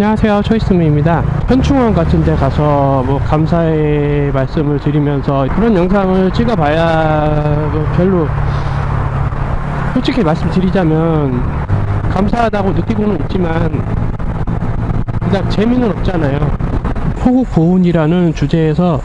안녕하세요. 초이스미입니다. 현충원 같은 데 가서 뭐 감사의 말씀을 드리면서 그런 영상을 찍어 봐야 뭐 별로 솔직히 말씀드리자면 감사하다고 느끼고는 있지만 그닥 재미는 없잖아요. 호국 보훈이라는 주제에서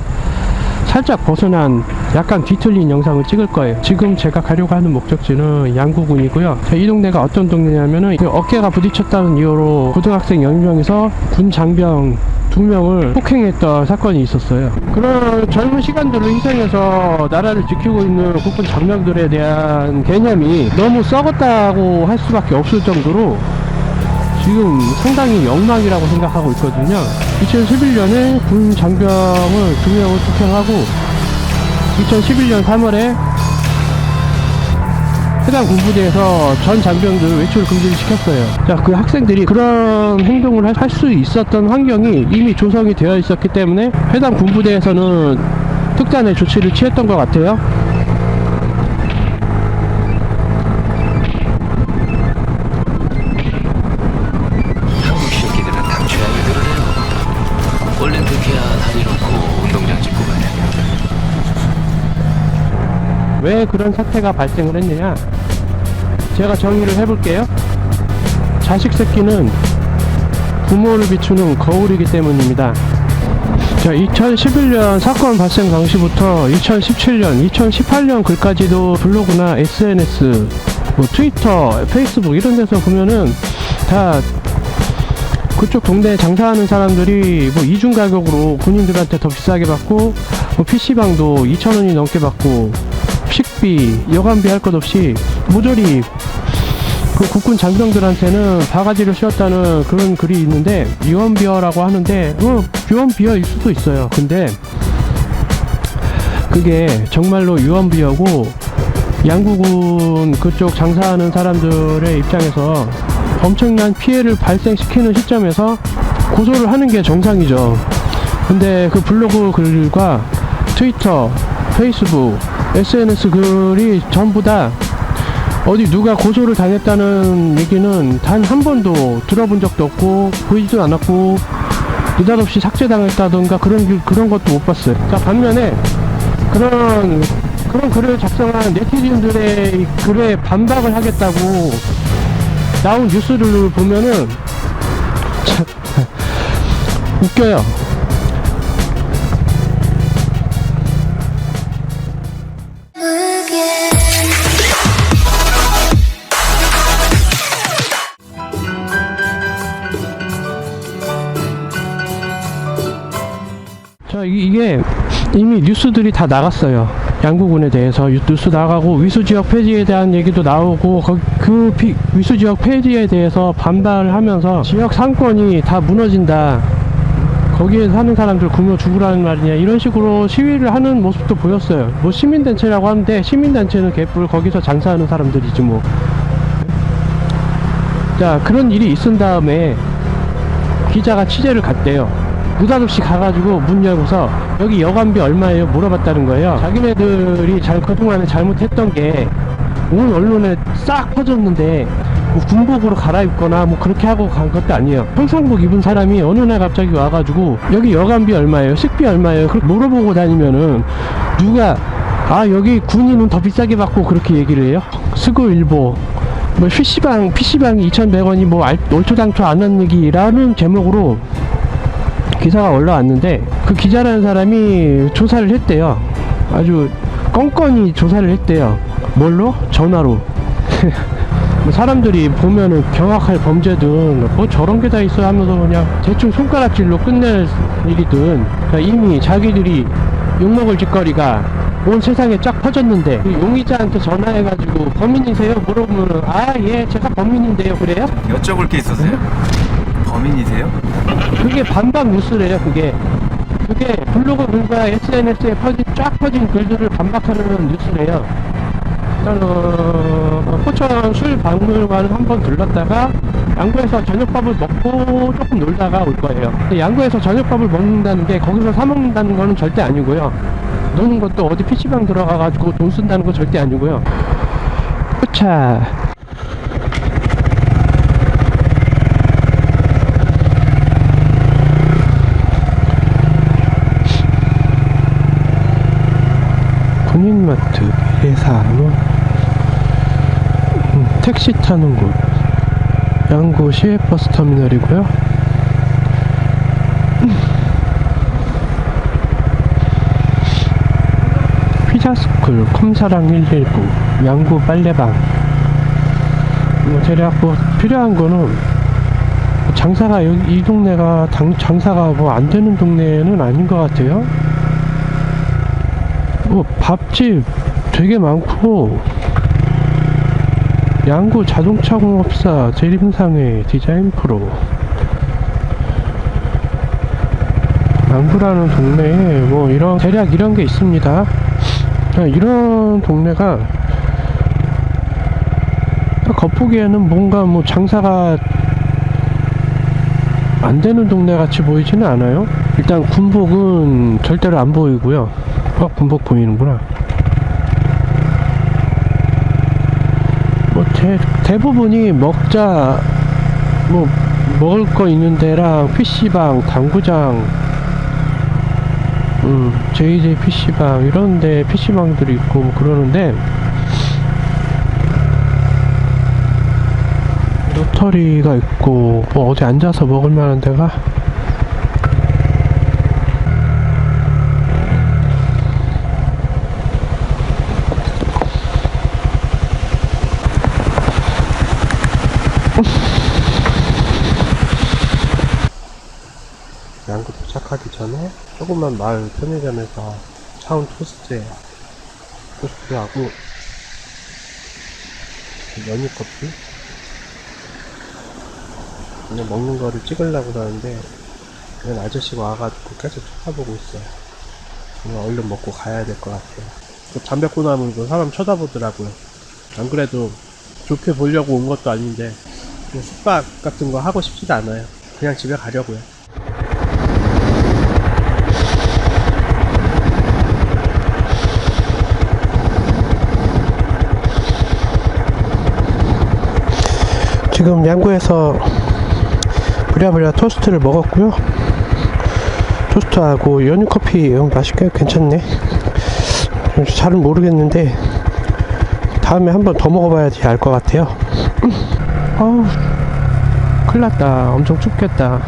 살짝 벗어난 약간 뒤틀린 영상을 찍을 거예요. 지금 제가 가려고 하는 목적지는 양구군이고요. 자, 이 동네가 어떤 동네냐면은 그 어깨가 부딪혔다는 이유로 고등학생 10명에서 군 장병 두 명을 폭행했던 사건이 있었어요. 그런 젊은 시간들을 희생해서 나라를 지키고 있는 국군 장병들에 대한 개념이 너무 썩었다고 할 수밖에 없을 정도로 지금 상당히 엉망이라고 생각하고 있거든요. 2011년에 군 장병을 두 명을 폭행하고 2011년 3월에 해당 군부대에서 전 장병들 외출 금지를 시켰어요. 자, 그 학생들이 그런 행동을 할 수 있었던 환경이 이미 조성이 되어 있었기 때문에 해당 군부대에서는 특단의 조치를 취했던 것 같아요. 왜 그런 사태가 발생을 했느냐? 제가 정의를 해볼게요. 자식 새끼는 부모를 비추는 거울이기 때문입니다. 자, 2011년 사건 발생 당시부터 2017년, 2018년 글까지도 블로그나 SNS, 뭐 트위터, 페이스북 이런 데서 보면은 다 그쪽 동네에 장사하는 사람들이 뭐 이중 가격으로 군인들한테 더 비싸게 받고 뭐 PC방도 2,000원이 넘게 받고 식비, 여관비 할 것 없이 모조리 그 국군 장병들한테는 바가지를 씌웠다는 그런 글이 있는데 유언비어라고 하는데 뭐 유언비어일 수도 있어요. 근데 그게 정말로 유언비어고 양국은 그쪽 장사하는 사람들의 입장에서 엄청난 피해를 발생시키는 시점에서 고소를 하는 게 정상이죠. 근데 그 블로그 글과 트위터, 페이스북, SNS 글이 전부 다 어디 누가 고소를 당했다는 얘기는 단 한 번도 들어본 적도 없고 보이지도 않았고 느닷없이 삭제당했다던가 그런 그런 것도 못 봤어요. 자 반면에 그런 그런 글을 작성한 네티즌들의 이 글에 반박을 하겠다고 나온 뉴스를 보면은 참 웃겨요. 자 이- 이게 이미 뉴스들이 다 나갔어요. 양구군에 대해서 유- 뉴스 나가고 위수 지역 폐지에 대한 얘기도 나오고 거- 그 피- 위수 지역 폐지에 대해서 반발을 하면서 지역 상권이 다 무너진다. 거기에 사는 사람들 굶어 죽으라는 말이냐 이런 식으로 시위를 하는 모습도 보였어요. 뭐 시민단체라고 하는데 시민단체는 개뿔 거기서 장사하는 사람들이지 뭐. 자 그런 일이 있은 다음에 기자가 취재를 갔대요. 느닷없이 가가지고 문 열고서 여기 여관비 얼마예요? 물어봤다는 거예요. 자기네들이 잘 그동안에 잘못했던 게 온 언론에 싹 퍼졌는데 뭐 군복으로 갈아입거나 뭐 그렇게 하고 간 것도 아니에요. 평상복 입은 사람이 어느 날 갑자기 와가지고 여기 여관비 얼마예요? 식비 얼마예요? 그렇게 물어보고 다니면은 누가 아 여기 군인은 더 비싸게 받고 그렇게 얘기를 해요? 스고일보 뭐 PC방 PC방이 2,100원이 뭐 알- 얼토당토 안한 얘기라는 제목으로 기사가 올라왔는데 그 기자라는 사람이 조사를 했대요. 아주 껌껌이 조사를 했대요. 뭘로? 전화로. 뭐 사람들이 보면은 경악할 범죄든 뭐 저런 게 다 있어 하면서 그냥 대충 손가락질로 끝낼 일이든 그러니까 이미 자기들이 욕먹을 짓거리가 온 세상에 쫙 퍼졌는데 그 용의자한테 전화해가지고 범인이세요? 물어보면 아 예 제가 범인인데요 그래요? 여쭤볼 게 있었어요? 범인이세요? 그게 반박 뉴스래요 그게. 그게 블로그 글과 SNS에 퍼진 쫙 퍼진 글들을 반박하는 뉴스래요. 일단 어, 포천 술 박물관을 한번 들렀다가 양구에서 저녁밥을 먹고 조금 놀다가 올 거예요. 양구에서 저녁밥을 먹는다는 게 거기서 사 먹는다는 거는 절대 아니고요. 노는 것도 어디 PC방 들어가가지고 돈 쓴다는 거 절대 아니고요. 자 헬스마트, 회사로 음, 택시 타는 곳 양구 시외버스 터미널이고요 피자스쿨, 컴사랑 119, 양구 빨래방. 뭐 대략 뭐 필요한 거는 장사가 여기 이 동네가 당, 장사가 뭐 안 되는 동네는 아닌 것 같아요. 뭐 밥집 되게 많고 양구 자동차 공업사 대림상회 디자인 프로 양구라는 동네에 뭐 이런 대략 이런 게 있습니다. 이런 동네가 딱 겉보기에는 뭔가 뭐 장사가 안 되는 동네 같이 보이지는 않아요. 일단 군복은 절대로 안 보이고요. 어, 군복 보이는구나. 뭐 대, 대부분이 먹자 뭐 먹을 거 있는 데랑 PC방, 당구장 음, JJ PC방 이런 데 PC방들이 있고 뭐 그러는데 로터리가 있고 뭐 어디 앉아서 먹을 만한 데가 양구 도착하기 전에 조그만 마을 편의점에서 사온 토스트예요. 토스트하고 연유 커피. 그냥 먹는 거를 찍으려고 그러는데 그냥 아저씨가 와가지고 계속 쳐다보고 있어요. 그냥 얼른 먹고 가야 될 것 같아요. 그 담배꽃나무도 사람 쳐다보더라고요. 안 그래도 좋게 보려고 온 것도 아닌데 숙박 같은 거 하고 싶지도 않아요. 그냥 집에 가려고요. 지금 양구에서 부랴부랴 토스트를 먹었고요. 토스트하고 연유 커피 음, 맛있게 괜찮네. 잘은 모르겠는데 다음에 한 번 더 먹어봐야지 알 것 같아요. 어우, 큰일 났다. 엄청 춥겠다.